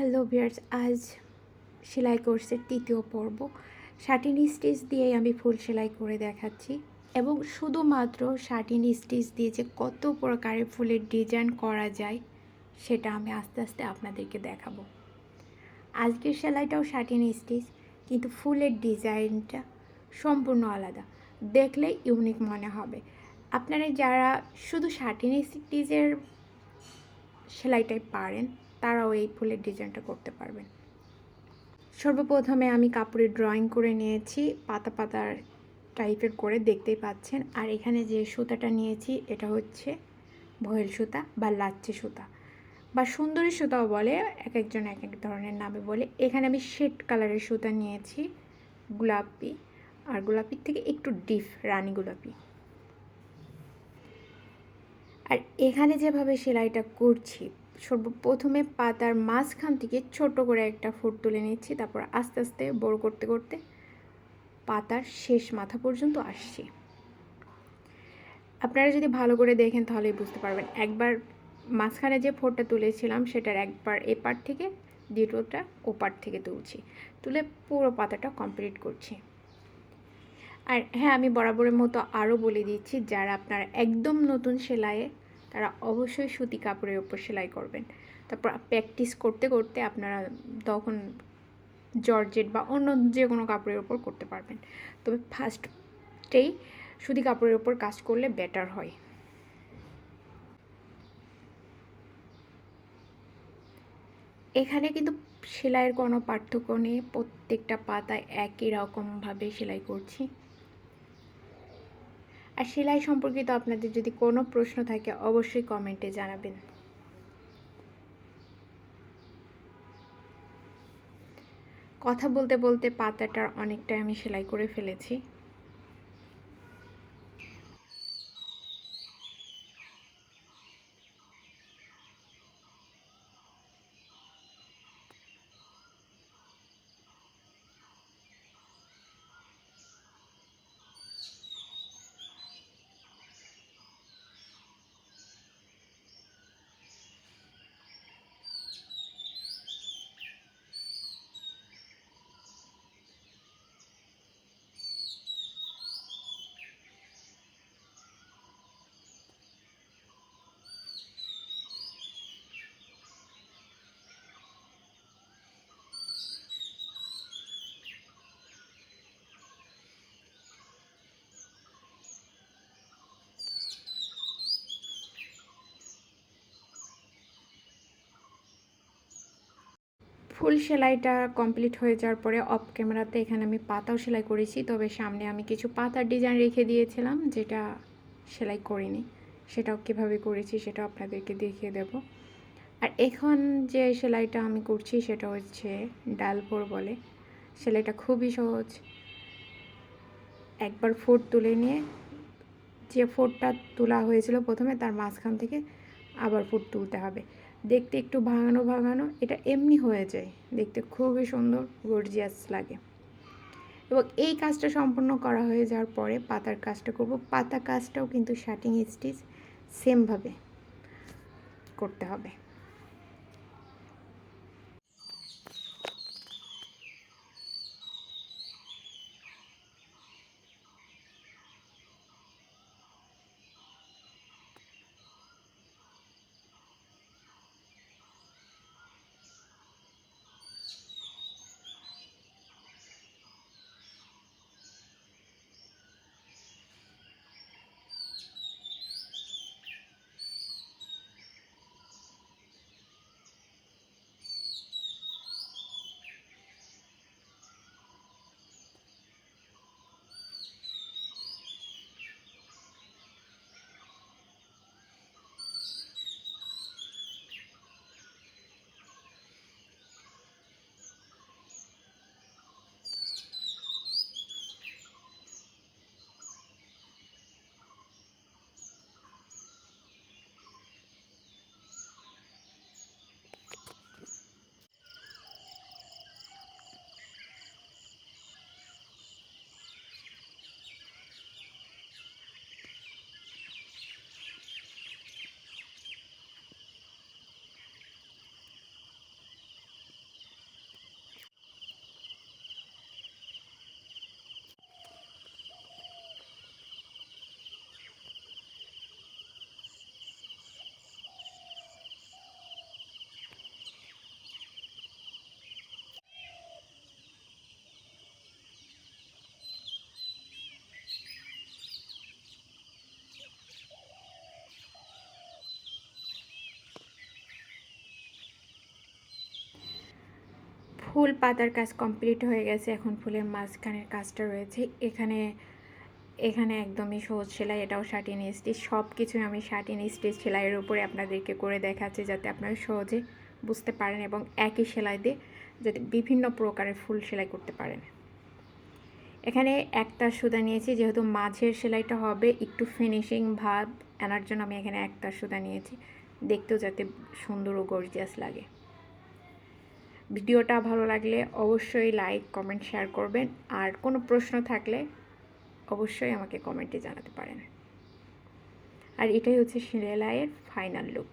Hello বিয়ার্স আজ সেলাই কোর্সের তৃতীয় পর্ব। শাটিন স্টিচ দিয়েই আমি ফুল সেলাই করে দেখাচ্ছি এবং শুধুমাত্র শাটিন স্টিচ দিয়ে যে কত প্রকারের ফুলের ডিজাইন করা যায়, সেটা আমি আস্তে আস্তে আপনাদেরকে দেখাবো। আজকের সেলাইটাও শাটিন স্টিচ, কিন্তু ফুলের ডিজাইনটা সম্পূর্ণ আলাদা। দেখলে ইউনিক মনে হবে। আপনারা যারা শুধু শাটিন স্টিচের সেলাইটাই পারেন তারাও এই ফুলের ডিজাইনটা করতে পারবেন। সর্বপ্রথমে আমি কাপড়ে ড্রয়িং করে নিয়েছি, পাতা পাতার টাইপের করে দেখতেই পাচ্ছেন। আর এখানে যে সুতাটা নিয়েছি, এটা হচ্ছে ভয়েল সুতা বা লাচ্চি সুতা। বা সুন্দরী সুতাও বলে, এক একজন এক এক ধরনের নামে বলে। এখানে আমি শেড কালারের সুতা নিয়েছি, গোলাপি। আর গোলাপির থেকে একটু ডিপ রানী গোলাপি। আর এখানে যেভাবে সেলাইটা করছি সর্বপ্রথমে পাতার মাঝখান থেকে ছোট করে একটা ফুট তুলে নিচ্ছি, তারপর আস্তে আস্তে বড় করতে করতে পাতার শেষ মাথা পর্যন্ত আসছি। আপনারা যদি ভালো করে দেখেন তাহলেই বুঝতে পারবেন। একবার মাঝখানে যে ফোরটা তুলেছিলাম, সেটার একবার এ পার্ট থেকে দ্বিতীয়টা ও পার্ট থেকে তুলছি, তুলে পুরো পাতাটা কমপ্লিট করছি। আর হ্যাঁ আমি বরাবরের মতো আরও বলে দিচ্ছি, যারা আপনারা একদম নতুন সেলাইয়ে তারা অবশ্যই সুতি কাপড়ের ওপর সেলাই করবেন। তারপর প্র্যাকটিস করতে করতে আপনারা তখন জর্জেট বা অন্য যে কোনো কাপড়ের ওপর করতে পারবেন। তবে ফার্স্টেই সুতি কাপড়ের ওপর কাজ করলে বেটার হয়। এখানে কিন্তু সেলাইয়ের কোনো পার্থক্য নেই। প্রত্যেকটা পাতায় একই রকমভাবে সেলাই করছি। আর সেলাই সম্পর্কিত আপনাদের যদি কোনো প্রশ্ন থাকে, অবশ্যই কমেন্টে জানাবেন। কথা বলতে বলতে পাতাটার অনেকটাই আমি সেলাই করে ফেলেছি। ফুল সেলাইটা কমপ্লিট হয়ে যাওয়ার পরে অফ ক্যামেরাতে এখানে আমি পাতাও সেলাই করেছি। তবে সামনে আমি কিছু পাতার ডিজাইন রেখে দিয়েছিলাম, যেটা সেলাই করিনি। সেটাও কীভাবে করেছি সেটা আপনাদেরকে দেখিয়ে দেব। আর এখন যে সেলাইটা আমি করছি সেটা হচ্ছে ডালপোর বলে। সেলাইটা খুবই সহজ। একবার ফোট তুলে নিয়ে যে ফোটটা তোলা হয়েছিল প্রথমে, তার মাঝখান থেকে আবার ফুট তুলতে হবে। দেখতে একটু ভাঙানো ভাঙানো, এটা এমনি হয়ে যায়। দেখতে খুবই সুন্দর গর্জিয়াস লাগে। এবং এই কাজটা সম্পূর্ণ করা হয়ে যাওয়ার পরে পাতার কাজটা করব। পাতা কাজটাও কিন্তু শার্টিং স্টিচ সেমভাবে করতে হবে। ফুল পাতার কাজ কমপ্লিট হয়ে গেছে। এখন ফুলের মাঝখানের কাজটা রয়েছে। এখানে এখানে একদমই সহজ সেলাই, এটাও শার্টিন স্টিচ সব কিছুই আমি শার্টিন স্টিচ সেলাইয়ের উপরে আপনাদেরকে করে দেখাচ্ছি যাতে আপনারা সহজে বুঝতে পারেন এবং একই সেলাই দিয়ে যাতে বিভিন্ন প্রকারের ফুল সেলাই করতে পারেন। এখানে একটা সুতা নিয়েছি, যেহেতু মাঝের সেলাইটা হবে, একটু ফিনিশিং ভাব আনার জন্য আমি এখানে একটা সুতা নিয়েছি। দেখতেও যাতে সুন্দর ও গর্জিয়াস লাগে। ভিডিওটা ভালো লাগলে অবশ্যই লাইক, কমেন্ট, শেয়ার করবেন। আর কোনো প্রশ্ন থাকলে অবশ্যই আমাকে কমেন্টে জানাতে পারেন। আর এটাই হচ্ছে সেলাইয়ের ফাইনাল লুক।